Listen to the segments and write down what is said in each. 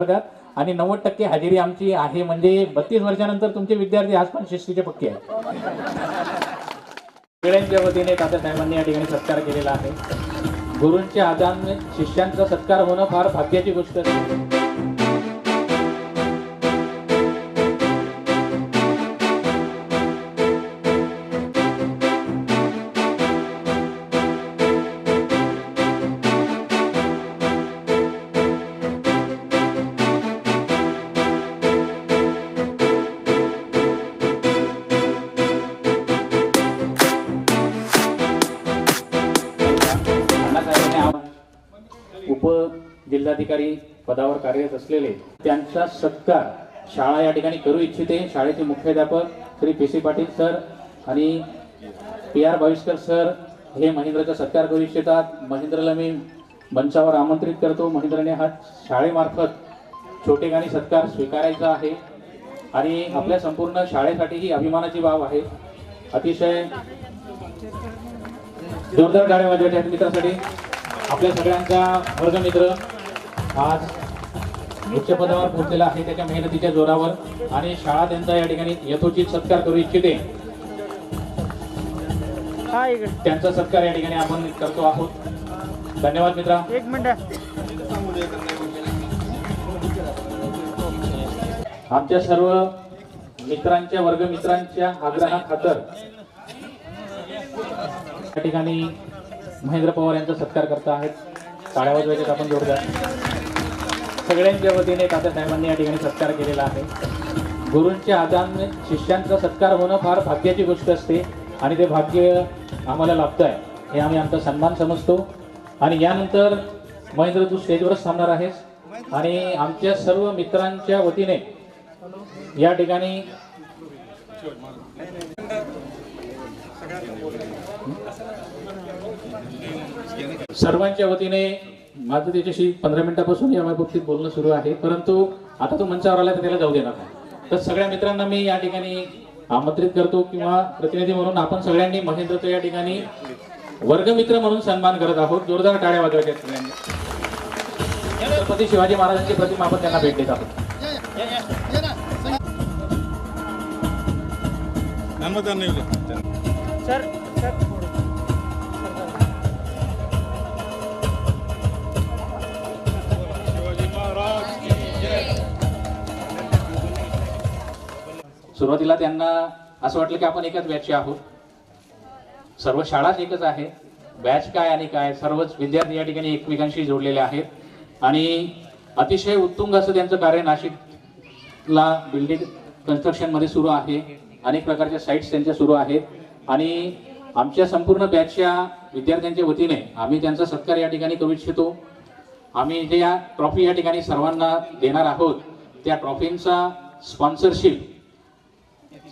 वर्गात आणि नव्वद टक्के हजेरी आमची आहे. म्हणजे बत्तीस वर्षानंतर तुमचे विद्यार्थी आज पण शिस्तीचे पक्के आहेत. सगळ्यांच्या वतीने तात्यासाहेबांनी या ठिकाणी सत्कार केलेला आहे. गुरूंच्या आदान शिष्यांचा सत्कार होणं फार भाग्याची गोष्ट आहे. अधिकारी पदावर कार्यरत असलेले त्यांचा सत्कार शाळा या ठिकाणी करू इच्छिते. शाळेचे मुख्याध्यापक Shri P C Patil sir आणि पी आर भाविस्कर सर हे महेंद्रचा सत्कार करू इच्छितात. महेंद्रला मी मंचावर आमंत्रित करतो. महेंद्रने हा शाळेमार्फत छोटेखानी सत्कार स्वीकारायचा आहे आणि आपल्या संपूर्ण शाळेसाठी ही अभिमानाची बाब आहे. अतिशय जोरदार गाड्या वाजवायच्या मित्रासाठी. आपल्या सगळ्यांचा वर्गमित्र आज उच्च पदावर पोहोचलेला आहे त्याच्या मेहनतीच्या जोरावर आणि शाळा त्यांचा या ठिकाणी यथोचित सत्कार करू इच्छिते. त्यांचा सत्कार या ठिकाणी आपण करतो आहोत. धन्यवाद मित्रा. एक मिनिट. आमच्या सर्व मित्रांच्या वर्गमित्रांच्या आग्रहाखातर या ठिकाणी महेंद्र पवार यांचा सत्कार करत आहेत. टाळ्या वाजवायच्यात आपण जोरदार. सगळ्यांच्या वतीने तात्यासाहेबांनी या ठिकाणी सत्कार केलेला आहे. गुरूंच्या हाताने शिष्यांचा सत्कार होणं फार भाग्याची गोष्ट असते आणि ते भाग्य आम्हाला लाभतं आहे हे आम्ही आमचा सन्मान समजतो. आणि यानंतर महेंद्र तू स्टेजवरच थांबणार आहेस. आणि आमच्या सर्व मित्रांच्या वतीने या ठिकाणी सर्वांच्या वतीने माझं त्याच्याशी पंधरा मिनिटापासून या बाबतीत बोलणं सुरू आहे. परंतु आता तो मंचावर आला तर त्याला जाऊ देणार नाही. तर सगळ्या मित्रांना मी या ठिकाणी आमंत्रित करतो किंवा प्रतिनिधी म्हणून आपण सगळ्यांनी महेंद्रचं या ठिकाणी वर्गमित्र म्हणून सन्मान करत आहोत. जोरदार टाळ्या वाजवायच्या सगळ्यांनी. छत्रपती शिवाजी महाराजांची प्रतिमा आपण त्यांना भेट देत आहोत. सर सर सुरुवातीला त्यांना असं वाटलं की आपण एकच बॅचचे आहोत. सर्व शाळाच एकच आहे. बॅच काय आणि काय? सर्वच विद्यार्थी या ठिकाणी एकमेकांशी जोडलेले आहेत. आणि अतिशय उत्तुंग असं त्यांचं कार्य नाशिकला बिल्डिंग कन्स्ट्रक्शनमध्ये सुरू आहे. अनेक प्रकारच्या साईट्स त्यांच्या सुरू आहेत. आणि आमच्या संपूर्ण बॅचच्या विद्यार्थ्यांच्या वतीने आम्ही त्यांचा सत्कार या ठिकाणी करू इच्छितो. आम्ही जे या ट्रॉफी या ठिकाणी सर्वांना देणार आहोत त्या ट्रॉफींचा स्पॉन्सरशिप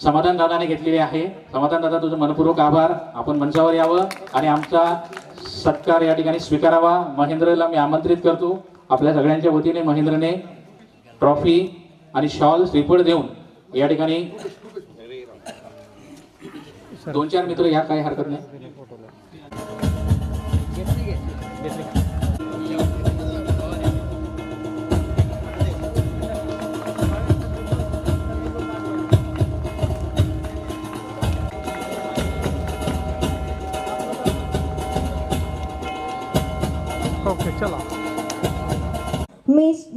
समाधान दादाने घेतलेली आहे. समाधान दादा तुझं मनपूर्वक आभार. आपण मंचावर यावं आणि आमचा सत्कार या ठिकाणी स्वीकारावा. महेंद्रला मी आमंत्रित करतो. आपल्या सगळ्यांच्या वतीने महेंद्रने ट्रॉफी आणि शॉल श्रीफळ देऊन या ठिकाणी दोन चार मित्र या काही हरकत नाही.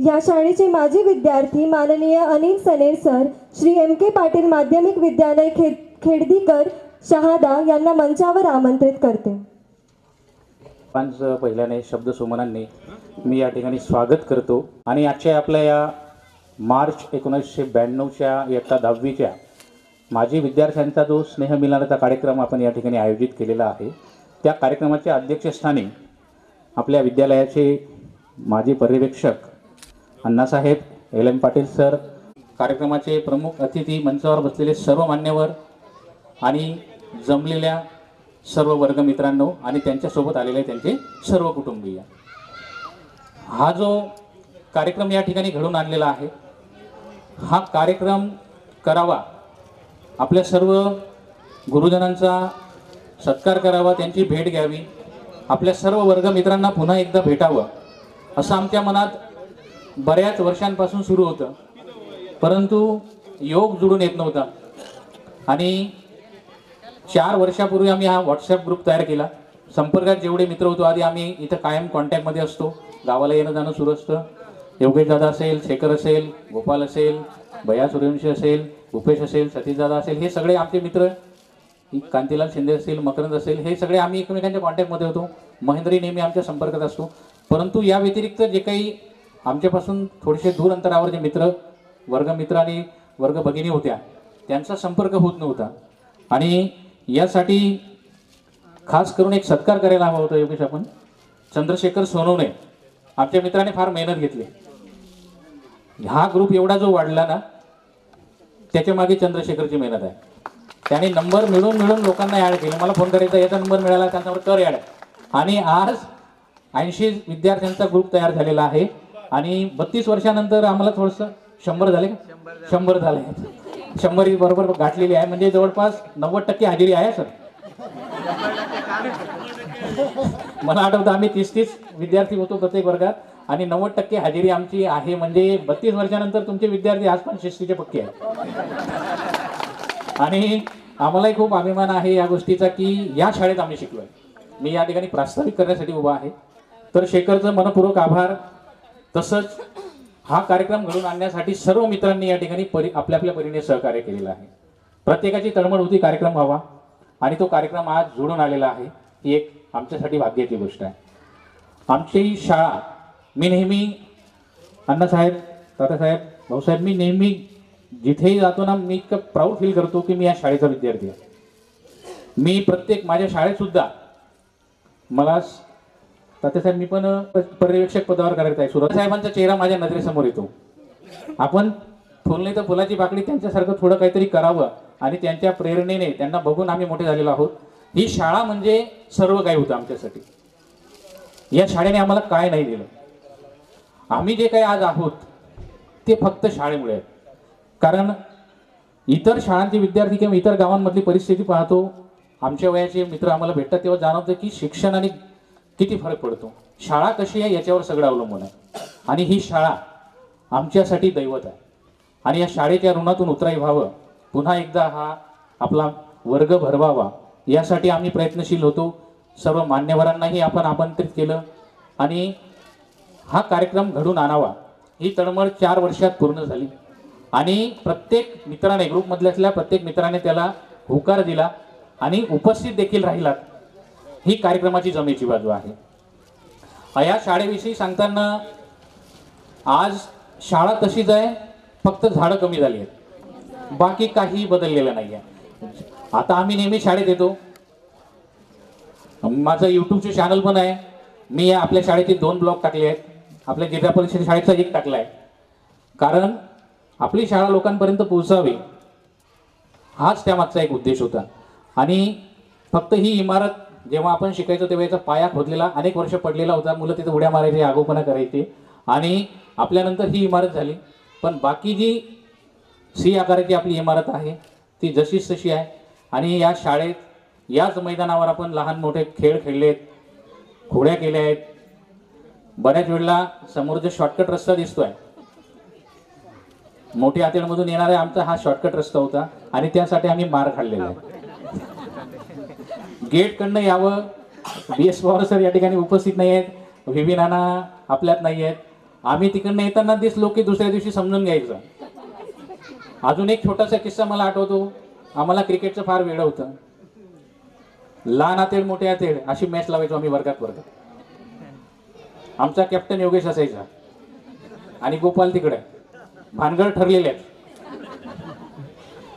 या शाळेचे माजी विद्यार्थी माननीय Anil Saner sir Shri M K Patil माध्यमिक विद्यालय खेड खेडदीकर शहादा यांना मंचावर आमंत्रित करते. पंच पहिल्याने शब्द सुमनांनी मी या ठिकाणी स्वागत करतो. आणि आजच्या आपल्या या मार्च एकोणीसशे ब्याण्णवच्या इयत्ता दहावीच्या माजी विद्यार्थ्यांचा जो स्नेहमिलनाचा कार्यक्रम आपण या ठिकाणी आयोजित केलेला आहे त्या कार्यक्रमाच्या अध्यक्षस्थानी आपल्या विद्यालयाचे माजी पर्यवेक्षक Annasaheb L M Patil sir कार्यक्रमाचे प्रमुख अतिथी मंचावर बसलेले सर्व मान्यवर आणि जमलेल्या सर्व वर्गमित्रांनो आणि त्यांच्यासोबत आलेले त्यांचे सर्व कुटुंबीय. हा जो कार्यक्रम या ठिकाणी घडून आणलेला आहे हा कार्यक्रम करावा आपल्या सर्व गुरुजनांचा सत्कार करावा त्यांची भेट घ्यावी आपल्या सर्व वर्गमित्रांना पुन्हा एकदा भेटावं असं आमच्या मनात बऱ्याच वर्षांपासून सुरू होतं. परंतु योग जुळून येत नव्हता. आणि चार वर्षापूर्वी आम्ही हा व्हॉट्सअप ग्रुप तयार केला. संपर्कात जेवढे मित्र होतो आधी आम्ही इथं कायम कॉन्टॅक्टमध्ये असतो. गावाला येणं जाणं सुरू असतं. योगेश दादा असेल शेखर असेल गोपाल असेल भया सूर्यवंशी असेल उपेश असेल सतीश दादा असेल हे सगळे आमचे मित्र. कांतीलाल शिंदे असतील मकरंद असेल हे सगळे आम्ही एकमेकांच्या कॉन्टॅक्टमध्ये होतो. महेंद्रही नेहमी आमच्या संपर्कात असतो. परंतु या व्यतिरिक्त जे काही आमच्यापासून थोडेसे दूर अंतरावर जे मित्र वर्गमित्र आणि वर्ग भगिनी होत्या. त्यांचा संपर्क होत नव्हता. आणि यासाठी खास करून एक सत्कार करायला हवा होता योगेश आपण. चंद्रशेखर सोनवणे आमच्या मित्राने फार मेहनत घेतली. हा ग्रुप एवढा जो वाढला ना त्याच्यामागे चंद्रशेखरची मेहनत आहे. त्याने नंबर मिळून मिळून लोकांना ॲड केले. मला फोन करायचा याचा नंबर मिळाला त्याचा कर ॲड आणि आज ऐंशी विद्यार्थ्यांचा ग्रुप तयार झालेला आहे. आणि बत्तीस वर्षानंतर आम्हाला थोडंसं शंभर झाले का? शंभर झाले. शंभर ही बरोबर गाठलेली आहे. म्हणजे जवळपास नव्वद टक्के हजेरी आहे सर. मला आठवतं आम्ही तीस तीस विद्यार्थी होतो प्रत्येक वर्गात. आणि नव्वद टक्के हजेरी आमची आहे. म्हणजे बत्तीस वर्षानंतर तुमचे विद्यार्थी आज पण शिस्तीचे पक्के आहेत. आणि आम्हालाही खूप अभिमान आहे या गोष्टीचा की या शाळेत आम्ही शिकलोय. मी या ठिकाणी प्रास्ताविक करण्यासाठी उभा आहे. तर शेखरचं मनपूर्वक आभार. तसंच हा कार्यक्रम घडून आणण्यासाठी सर्व मित्रांनी या ठिकाणी परी आपल्या आपल्या परीने सहकार्य केलेलं आहे. प्रत्येकाची तळमळ होती कार्यक्रम व्हावा. आणि तो कार्यक्रम आज जुळून आलेला आहे ही एक आमच्यासाठी भाग्याची गोष्ट आहे. आमची शाळा मी नेहमी अण्णासाहेब तात्यासाहेब भाऊसाहेब मी नेहमी जिथेही जातो ना मी इतकं प्राऊड फील करतो की मी या शाळेचा विद्यार्थी आहे. मी प्रत्येक माझ्या शाळेतसुद्धा मला तात्यासाहेब मी पण पर्यवेक्षक पदावर कार्यरत आहे. सुरज साहेबांचा चेहरा माझ्या नजरेसमोर येतो. आपण फुल नाही तर फुलाची बाकडी त्यांच्यासारखं थोडं काहीतरी करावं आणि त्यांच्या प्रेरणेने त्यांना बघून आम्ही मोठे झालेलो आहोत. ही शाळा म्हणजे सर्व काही होतं आमच्यासाठी. या शाळेने आम्हाला काय नाही दिलं. आम्ही जे काही आज आहोत ते फक्त शाळेमुळे आहे. कारण इतर शाळांचे विद्यार्थी किंवा इतर गावांमधली परिस्थिती पाहतो आमच्या वयाचे मित्र आम्हाला भेटतात तेव्हा जाणवतं की शिक्षण आणि किती फरक पडतो? शाळा कशी आहे याच्यावर सगळं अवलंबून आहे. आणि ही शाळा आमच्यासाठी दैवत आहे. आणि या शाळेच्या ऋणातून उतराई व्हावं पुन्हा एकदा हा आपला वर्ग भरवावा यासाठी आम्ही प्रयत्नशील होतो. सर्व मान्यवरांनाही आपण आमंत्रित केलं. आणि हा कार्यक्रम घडून आणावा. ही तळमळ चार वर्षात पूर्ण झाली. आणि प्रत्येक मित्राने ग्रुपमधल्यातल्या प्रत्येक मित्राने त्याला होकार दिला. आणि उपस्थित देखील राहिलात. ही कार्यक्रमाची जमेची बाजू आहे. या शाळेविषयी सांगताना आज शाळा तशीच आहे फक्त झाडं कमी झाली आहेत. बाकी काहीही बदललेलं नाही आहे आता आम्ही नेहमी शाळेत येतो. माझं यूट्यूबचे चॅनल पण आहे. मी या आपल्या शाळेचे दोन ब्लॉग टाकले आहेत. आपल्या जिल्हा परिषद शाळेचा एक टाकला आहे कारण आपली शाळा लोकांपर्यंत पोहोचावी हाच त्यामागचा एक उद्देश होता. आणि फक्त ही इमारत जेव्हा आपण शिकायचो तेव्हा याचा पाया खोदलेला अनेक वर्ष पडलेला होता. मुलं तिथे उड्या मारायची आगोपणा करायची. आणि आपल्यानंतर ही इमारत झाली. पण बाकी जी सी आकाराची आपली इमारत आहे ती जशीच तशी आहे. आणि या शाळेत याच मैदानावर आपण लहान मोठे खेळ खेळलेत खोड्या केल्या आहेत. बऱ्याच वेळेला समोर जो शॉर्टकट रस्ता दिसतोय मोठ्या आतेडमधून येणारा आमचा हा शॉर्टकट रस्ता होता. आणि त्यासाठी आम्ही मार खाल्लेला आहे. गेटकडनं यावं. बी एस पवार सर या ठिकाणी उपस्थित नाही आहेत व्ही व्ही नाना आपल्यात नाही आहेत आम्ही तिकडनं येताना दिसलो की दुसऱ्या दिवशी समजून घ्यायचं. अजून एक छोटासा किस्सा मला आठवतो. आम्हाला क्रिकेटचं फार वेळ होतं. लहान आतेड मोठे आतेड अशी मॅच लावायचो आम्ही वर्गात वर्गात. आमचा कॅप्टन योगेश असायचा. आणि गोपाल तिकडे. भानगड ठरलेले आहेत.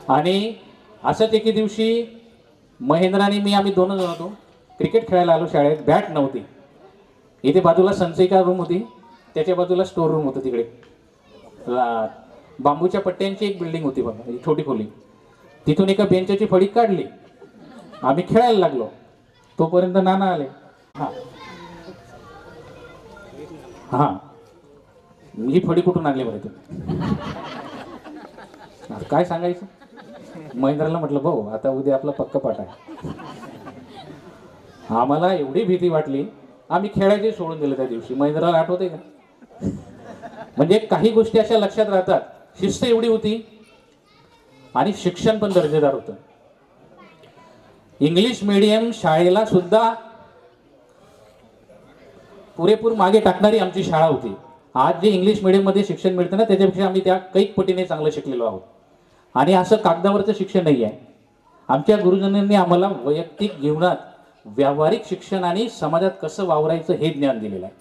आणि असंच एके दिवशी महेंद्र आणि मी आम्ही दोनच जण होतो. क्रिकेट खेळायला आलो शाळेत. बॅट नव्हती. इथे बाजूला संचयिका रूम होती. त्याच्या बाजूला स्टोर रूम होतं तिकडे. बांबूच्या पट्ट्यांची एक बिल्डिंग होती बघा एक छोटी खोली. तिथून एका बेंचाची फडी काढली. आम्ही खेळायला लागलो. तोपर्यंत नाना आले. हां. हां. ही फडी कुठून आणली बरं तुम्ही? काय सांगायचं? महेंद्रला म्हटलं भाऊ आता उद्या आपला पक्क पाठ. आहे आम्हाला एवढी भीती वाटली आम्ही खेळायचे सोडून दिलं त्या दिवशी. महेंद्राला आठवते का? म्हणजे काही गोष्टी अशा लक्षात राहतात. शिस्त एवढी होती आणि शिक्षण पण दर्जेदार होतं. इंग्लिश मीडियम शाळेला सुद्धा पुरेपूर मागे टाकणारी आमची शाळा होती. आज जे इंग्लिश मिडियममध्ये शिक्षण मिळतं ना त्याच्यापेक्षा आम्ही त्या कैक पटीने चांगलं शिकलेलो आहोत. आणि असं कागदावरचं शिक्षण नाही आहे. आमच्या गुरुजनांनी आम्हाला वैयक्तिक जीवनात व्यावहारिक शिक्षण आणि समाजात कसं वावरायचं हे ज्ञान दिलेलं आहे.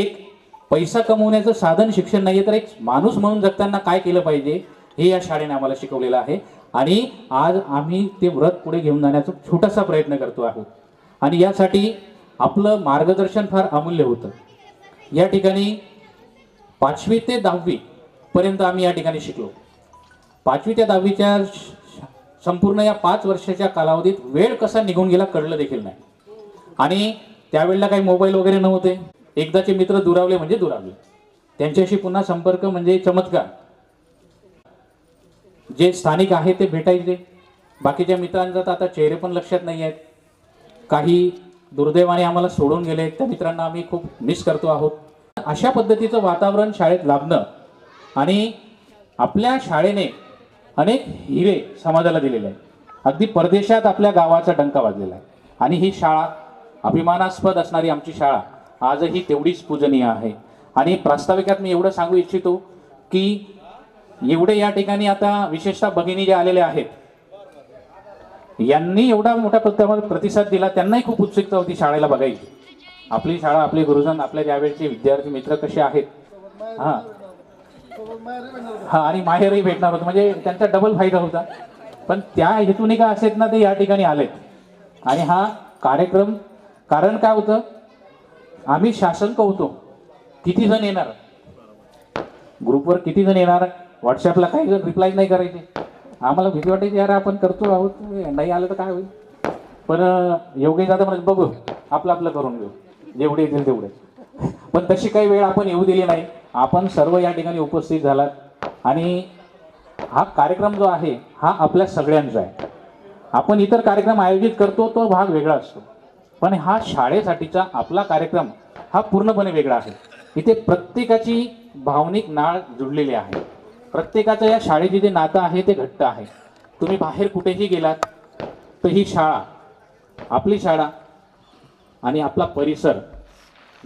एक पैसा कमवण्याचं साधन शिक्षण नाही तर एक माणूस म्हणून जगताना काय केलं पाहिजे हे या शाळेने आम्हाला शिकवलेलं आहे. आणि आज आम्ही ते व्रत पुढे घेऊन जाण्याचा छोटासा प्रयत्न करतो आहोत. आणि यासाठी आपलं मार्गदर्शन फार अमूल्य होतं. या ठिकाणी पाचवी ते दहावी पर्यंत आम्ही या ठिकाणी शिकलो. पाचवी ते दहावीच्या संपूर्ण या पाच वर्षाच्या कालावधीत वेळ कसा निघून गेला कळलं देखील नाही. आणि त्यावेळेला काही मोबाईल वगैरे नव्हते. एकदाचे मित्र दुरावले म्हणजे दुरावले. त्यांच्याशी पुन्हा संपर्क म्हणजे चमत्कार. जे स्थानिक आहे ते भेटायचे. बाकीच्या मित्रांचा तर आता चेहरे पण लक्षात नाही आहेत. काही दुर्दैवाने आम्हाला सोडून गेले. त्या मित्रांना आम्ही खूप मिस करतो आहोत. अशा पद्धतीचं वातावरण शाळेत लाभणं आणि आपल्या शाळेने अनेक हिरे समाजाला दिलेले आहेत अगदी परदेशात आपल्या गावाचा डंका वाजलेला आहे. आणि ही शाळा अभिमानास्पद असणारी आमची शाळा आजही तेवढीच पूजनीय आहे. आणि प्रास्ताविकात मी एवढं सांगू इच्छितो की एवढे या ठिकाणी आता विशेषतः भगिनी जे आलेले आहेत यांनी एवढा मोठ्या प्रमाणात प्रतिसाद दिला त्यांनाही खूप उत्सुकता होती शाळेला बघायची. आपली शाळा आपले गुरुजन आपल्या ज्यावेळचे विद्यार्थी मित्र कसे आहेत हां हा आणि माहेरही भेटणार होतं. म्हणजे त्यांचा डबल फायदा होता. पण त्या हेतूने का असेत ना ते या ठिकाणी आलेत? आणि हा कार्यक्रम कारण काय होतं? आम्ही शासन कवतो किती जण येणार? ग्रुपवर किती जण येणार? व्हॉट्सअपला काही जण रिप्लाय नाही करायचे. आम्हाला भीती वाटायची यार आपण करतो आहोत. नाही आलं तर काय होईल? पण योगेश दादा म्हणजे बघू आपलं आपलं करून घेऊ. जेवढे येतील तेवढे. पण तशी काही वेळ आपण येऊ दिली नाही. आपण सर्व या ठिकाणी उपस्थित झालात. आणि हा कार्यक्रम जो आहे हा आपल्या सगळ्यांचा आहे. आपण इतर कार्यक्रम आयोजित करतो तो भाग वेगळा असतो. पण हा शाळेसाठीचा आपला कार्यक्रम हा पूर्णपणे वेगळा आहे. इथे प्रत्येकाची भावनिक नाळ जुडलेली आहे. प्रत्येकाचं या शाळेचे जे नातं आहे ते घट्ट आहे. तुम्ही बाहेर कुठेही गेलात तर ही शाळा आपली शाळा आणि आपला परिसर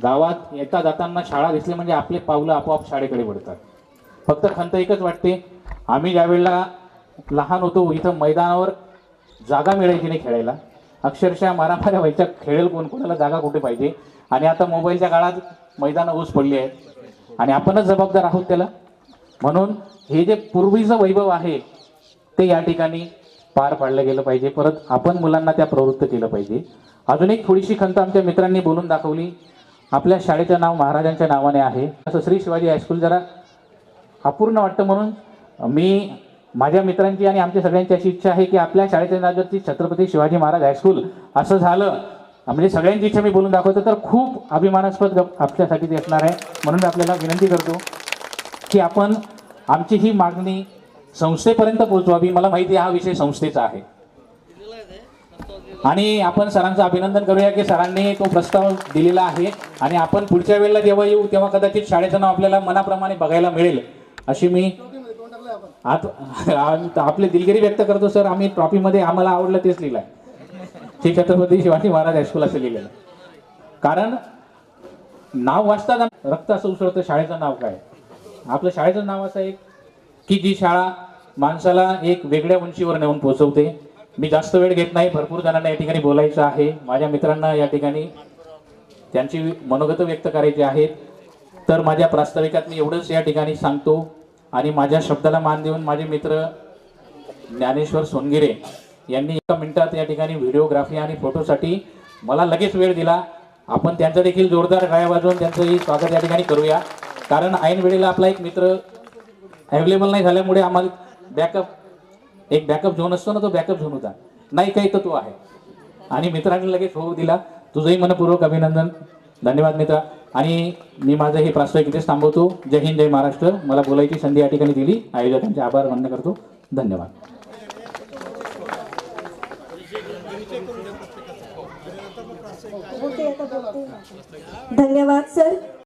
गावात येता जाताना शाळा दिसली म्हणजे आपले पावलं आपोआप शाळेकडे वळतात. फक्त खंत एकच वाटते आम्ही ज्यावेळेला लहान होतो इथं मैदानावर जागा मिळायची नाही खेळायला? अक्षरशः मारामाऱ्या व्हायच्या खेळेल कोण? कोणाला जागा कुठे पाहिजे? आणि आता मोबाईलच्या काळात मैदानं ऊस पडली आहेत. आणि आपणच जबाबदार आहोत त्याला. म्हणून हे जे पूर्वीचं वैभव आहे ते या ठिकाणी पार पाडलं गेलं पाहिजे. परत आपण मुलांना त्या प्रवृत्त केलं पाहिजे. अजून एक थोडीशी खंत आमच्या मित्रांनी बोलून दाखवली. आपल्या शाळेचं नाव महाराजांच्या नावाने आहे. असं श्री शिवाजी हायस्कूल जरा अपूर्ण वाटतं म्हणून मी माझ्या मित्रांची आणि आमच्या सगळ्यांची अशी इच्छा आहे की आपल्या शाळेच्या नावावरती छत्रपती शिवाजी महाराज हायस्कूल असं झालं. म्हणजे सगळ्यांची इच्छा मी बोलून दाखवतो तर खूप अभिमानास्पद गप आपल्यासाठी ते असणार आहे. म्हणून मी आपल्याला विनंती करतो की आपण आमची ही मागणी संस्थेपर्यंत पोहोचवावी. मला माहिती आहे हा विषय संस्थेचा आहे. आणि आपण सरांचं अभिनंदन करूया की सरांनी तो प्रस्ताव दिलेला आहे. आणि आपण पुढच्या वेळेला जेव्हा येऊ तेव्हा कदाचित शाळेचं नाव आपल्याला मनाप्रमाणे बघायला मिळेल. अशी मी आत आपली दिलगिरी व्यक्त करतो सर. आम्ही ट्रॉफीमध्ये आम्हाला आवडलं तेच लिहिलं आहे श्री छत्रपती शिवाजी महाराज हायस्कूल असं लिहिलेलं. कारण नाव वाचताना रक्त असं उसळतं शाळेचं नाव काय? आपलं शाळेचं नाव असं आहे की जी शाळा माणसाला एक वेगळ्या उंचीवर नेऊन पोहोचवते मी जास्त वेळ घेत नाही. भरपूर जणांना या ठिकाणी बोलायचं आहे. माझ्या मित्रांना या ठिकाणी त्यांची मनोगत व्यक्त करायची आहेत तर माझ्या प्रास्ताविकात मी एवढंच या ठिकाणी सांगतो. आणि माझ्या शब्दाला मान देऊन माझे मित्र ज्ञानेश्वर सोनगिरे यांनी एका मिनिटात या ठिकाणी व्हिडिओग्राफी आणि फोटोसाठी मला लगेच वेळ दिला. आपण त्यांचं देखील जोरदार गाया वाजवून त्यांचंही स्वागत या ठिकाणी करूया. कारण ऐन वेळेला आपला एक मित्र अवेलेबल नाही झाल्यामुळे आम्हाला बॅकअप एक बॅकअप झोन असतो ना तो बॅकअप झोन होता. नाही काही तर तो आहे. आणि मित्रांनी लगेच होऊ दिला. तुझंही मनपूर्वक अभिनंदन. धन्यवाद मित्रा. आणि मी माझं हे प्रास्ताविक इथेच थांबवतो. जय हिंद जय महाराष्ट्र. मला बोलायची संधी या ठिकाणी दिली. आयोजकांचे आभार मान्य करतो. धन्यवाद. धन्यवाद सर.